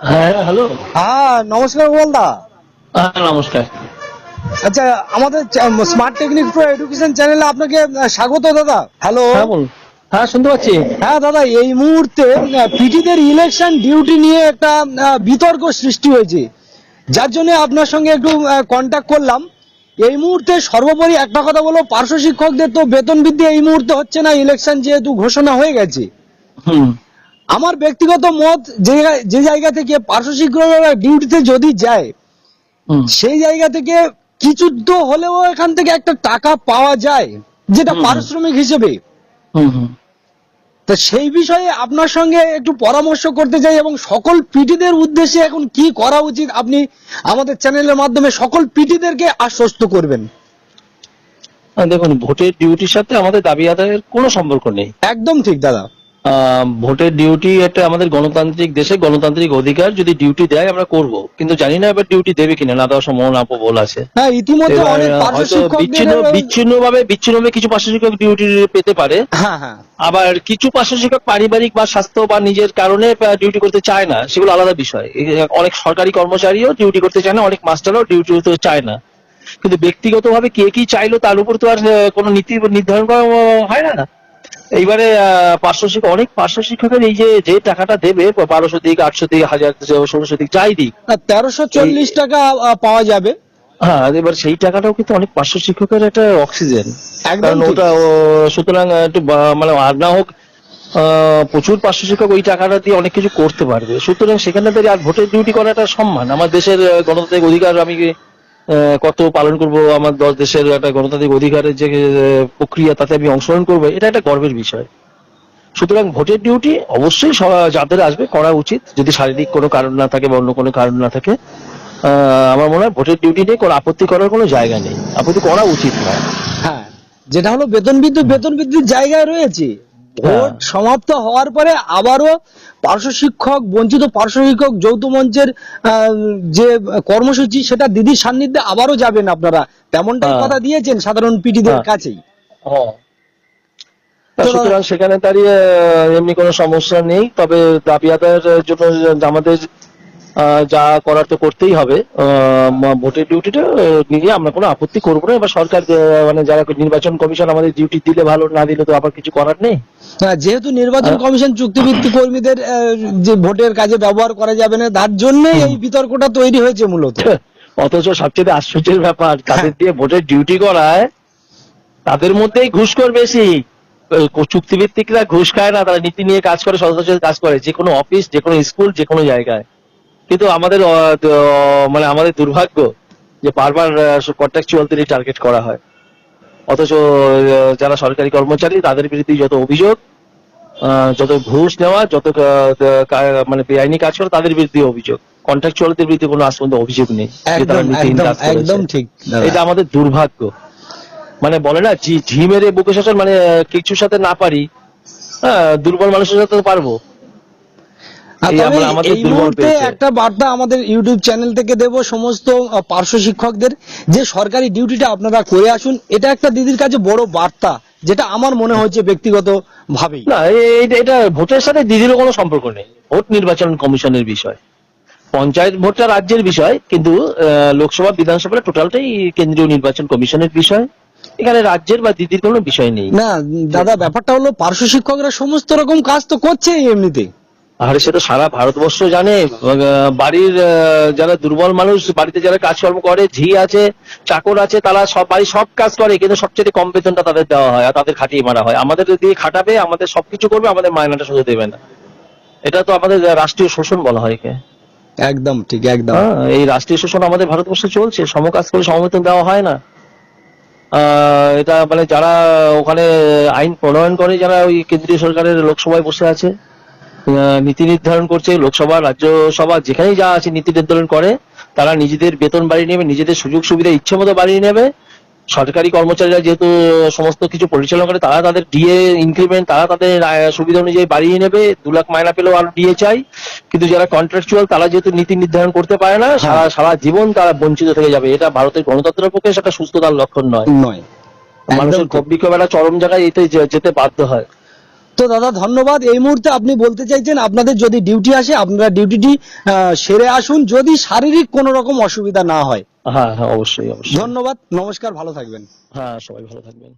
Hello. হ্যাঁ নমস্কার গোপালদা হ্যাঁ নমস্কার। আচ্ছা আমাদের স্মার্ট টেকনিক প্রো এডুকেশন চ্যানেলে আপনাকে স্বাগত দাদা। হ্যালো হ্যাঁ হ্যাঁ শুনতে পাচ্ছি। হ্যাঁ দাদা এই মুহূর্তে পিটিদের ইলেকশন ডিউটি নিয়ে একটা বিতর্ক সৃষ্টি হয়েছে। যার জন্য আপনার সঙ্গে একটু কন্ট্যাক্ট করলাম। এই মুহূর্তে সর্বোপরি একটা কথা বলো পার্শ্ব শিক্ষকদের তো বেতন বৃদ্ধি এই মুহূর্তে হচ্ছে না ইলেকশন যেহেতু ঘোষণা হয়ে গেছে। হুম। আমার ব্যক্তিগত মত যে যে জায়গা থেকে পার্শ্ব শিক্ষকরা ডিউটিতে যদি যায় সেই জায়গা থেকে কিছু তো হলেও এখান থেকে একটা টাকা পাওয়া যায় যেটা পারিশ্রমিক হিসেবে। হুম হুম। তো সেই বিষয়ে আপনার সঙ্গে একটু পরামর্শ করতে চাই এবং সকল পিটিদের উদ্দেশ্যে এখন কি করা উচিত আপনি আমাদের চ্যানেলের মাধ্যমে সকল পিটিদেরকে আশ্বস্ত করবেন। দেখুন ভোটের ডিউটির সাথে আমাদের দাবি আদায়ের কোনো সম্পর্ক নেই। একদম ঠিক দাদা। ভোটের ডিউটি একটা আমাদের গণতান্ত্রিক দেশে গণতান্ত্রিক অধিকার যদি ডিউটি দেয় আমরা করব। কিন্তু জানি না এবার ডিউটি দেবে কিনা না দেওয়ার সম্ভাবনা বল আছে। হ্যাঁ ইতিমধ্যে অনেক বিচ্ছিন্ন বিচ্ছিন্ন ভাবে বিচ্ছিন্ন ভাবে কিছু পার্শ্ব শিক্ষক ডিউটি পেতে পারে। হ্যাঁ হ্যাঁ। আবার কিছু পার্শ্ব শিক্ষক পারিবারিক বা স্বাস্থ্য বা নিজের কারণে ডিউটি করতে চায় না সেগুলো আলাদা বিষয়। অনেক সরকারি কর্মচারীও ডিউটি করতে চায় না অনেক মাস্টারও ডিউটি করতে চায় না। কিন্তু ব্যক্তিগতভাবে কে কি চাইলো তার উপর তো আর কোনো নীতি নির্ধারণ করা হয় না। এইবারে পার্শ্ব শিক্ষক অনেক পার্শ্ব শিক্ষকের এই যে যে টাকাটা দেবে বারোশো দিক আটশো দিক হাজার ষোলোশো দিক যাই দিক। তেরোশো চল্লিশ টাকা পাওয়া যাবে। হ্যাঁ এবার সেই টাকাটাও কিন্তু অনেক পার্শ্ব শিক্ষকের একটা অক্সিজেন। একদম কারণ ওটা সুতরাং একটু মানে আর না হোক আহ, প্রচুর পার্শ্ব শিক্ষক ওই টাকাটা দিয়ে অনেক কিছু করতে পারবে। সুতরাং সেখানে দাঁড়িয়ে আর ভোটের ডিউটি করাটা সম্মান। আমার দেশের গণতান্ত্রিক অধিকার আমি কত পালন করব, আমার দশ দেশের একটা গণতান্ত্রিক অধিকারের যে প্রক্রিয়া তাতে আমি অংশগ্রহণ করব, এটা একটা গর্বের বিষয়। সুতরাং ভোটের ডিউটি অবশ্যই যাদের আসবে করা উচিত, যদি শারীরিক কোনো কারণ না থাকে বা অন্য কোনো কারণ না থাকে। আমার মনে হয় ভোটের ডিউটি নিয়ে কোনো আপত্তি করার কোনো জায়গা নেই। আপত্তি করা উচিত না হ্যাঁ যেটা হলো বেতন বৃদ্ধি বেতন বৃদ্ধির জায়গায় রয়েছে। ভোট হ্যাঁ। সমাপ্ত হওয়ার পরে আবারও পার্শ্ব শিক্ষক বঞ্চিত পার্শ্ব শিক্ষক যৌথ মঞ্চের যে কর্মসূচি সেটা দিদির সান্নিধ্যে আবারও যাবেন আপনারা তেমনটাই হ্যাঁ। কথা দিয়েছেন সাধারণ পিটিদের হ্যাঁ। কাছেই সুতরাং সেখানে দাঁড়িয়ে এমনি কোনো সমস্যা নেই তবে দাবি আদায়ের জন্য আমাদের যা করার তো করতেই হবে। ভোটের ডিউটিটা নিয়ে আমরা কোনো আপত্তি করব না। এবার সরকার মানে যারা নির্বাচন কমিশন আমাদের ডিউটি দিলে ভালো না দিলে তো আবার কিছু করার নেই। হ্যাঁ, যেহেতু নির্বাচন হ্যাঁ। কমিশন চুক্তিভিত্তিক কর্মীদের যে ভোটের কাজে ব্যবহার করা যাবে না তার জন্যই এই বিতর্কটা তৈরি হয়েছে মূলত। অথচ সবচেয়ে আশ্চর্যের ব্যাপার তাদের দিয়ে ভোটের ডিউটি করায় তাদের মধ্যেই ঘুষখোর বেশি। চুক্তিভিত্তিকরা ঘুষ খায় না তারা নীতি নিয়ে কাজ করে সদস্য কাজ করে। যে কোনো অফিস যে কোনো স্কুল যে কোনো জায়গায়। কিন্তু আমাদের মানে আমাদের দুর্ভাগ্য যে বারবার কন্ট্রাকচুয়াল তিনি টার্গেট করা হয়। অথচ যারা সরকারি কর্মচারী তাদের বিরুদ্ধে যত অভিযোগ যত ঘুষ নেওয়া যত মানে বেআইনি কাজ করে তাদের বিরুদ্ধে অভিযোগ। কন্ট্রাকচুয়ালদের বিরুদ্ধে কোনো আজ পর্যন্ত অভিযোগ নেই একদম ঠিক। এটা আমাদের দুর্ভাগ্য। মানে বলে না ঝি মেরে বুকে শাসন মানে কিছুর সাথে না পারি হ্যাঁ দুর্বল মানুষের সাথে তো পারব। এই মুহূর্তে। একটা বার্তা আমাদের ইউটিউব চ্যানেল থেকে দেব সমস্ত পার্শ্ব শিক্ষকদের যে সরকারি ডিউটিটা আপনারা করে আসুন এটা একটা দিদির কাছে বড় বার্তা যেটা আমার মনে হচ্ছে ব্যক্তিগত ভাবেই না এটা- ভোটের সাথে দিদিরও কোনো সম্পর্ক নেই ভোট নির্বাচন কমিশনের বিষয়। পঞ্চায়েত ভোটটা রাজ্যের বিষয় কিন্তু লোকসভা বিধানসভা টোটালটাই কেন্দ্রীয় নির্বাচন কমিশনের বিষয়। এখানে রাজ্যের বা দিদির কোনো বিষয় নেই। না দাদা ব্যাপারটা হলো পার্শ্ব শিক্ষকরা সমস্ত রকম কাজ তো করছে এমনিতে আর সে তো সারা ভারতবর্ষ জানে। বাড়ির যারা দুর্বল মানুষ বাড়িতে যারা কাজকর্ম করে ঝি আছে চাকর আছে তারা সব বাড়ির সব কাজ করে কিন্তু সবচেয়ে কম বেতনটা তাদের দেওয়া হয় আর তাদের খাটিয়ে মারা হয়। আমাদের দিয়ে খাটাবে আমাদের সবকিছু করবে আমাদের মায়নাটা শুধু দেবে না। এটা তো আমাদের রাষ্ট্রীয় শোষণ বলা হয় একে। একদম ঠিক একদম। হ্যাঁ, এই রাষ্ট্রীয় শোষণ আমাদের ভারতবর্ষে চলছে সম কাজ করে সমবেতন দেওয়া হয় না। আহ, এটা মানে যারা ওখানে আইন প্রণয়ন করে যারা ওই কেন্দ্রীয় সরকারের লোকসভায় বসে আছে নীতি নির্ধারণ করছে লোকসভা রাজ্যসভা যেখানেই যা আছে নীতি নির্ধারণ করে তারা নিজেদের বেতন বাড়িয়ে নেবে নিজেদের সুযোগ সুবিধা ইচ্ছে মতো বাড়িয়ে নেবে। সরকারি কর্মচারীরা যেহেতু সমস্ত কিছু পরিচালনা করে তারা তাদের ডিএ ইনক্রিমেন্ট তারা তাদের সুবিধা অনুযায়ী বাড়িয়ে নেবে। দু লাখ মায়না পেলেও আরও ডিএ চাই। কিন্তু যারা কন্ট্রাকচুয়াল তারা যেহেতু নীতি নির্ধারণ করতে পারে না সারা সারা জীবন তারা বঞ্চিত থেকে যাবে। এটা ভারতের গণতন্ত্রের পক্ষে সেটা সুস্থতার লক্ষণ নয়। নয়। মানুষের বিক্ষোভ একটা চরম জায়গায় এতে যেতে বাধ্য হয়। তো দাদা ধন্যবাদ। এই মুহূর্তে আপনি বলতে চাইছেন আপনাদের যদি ডিউটি আসে আপনারা ডিউটিটি আহ, সেরে আসুন। যদি শারীরিক কোনো রকম অসুবিধা না হয়। হ্যাঁ হ্যাঁ অবশ্যই অবশ্যই। ধন্যবাদ। নমস্কার ভালো থাকবেন। হ্যাঁ সবাই ভালো থাকবেন।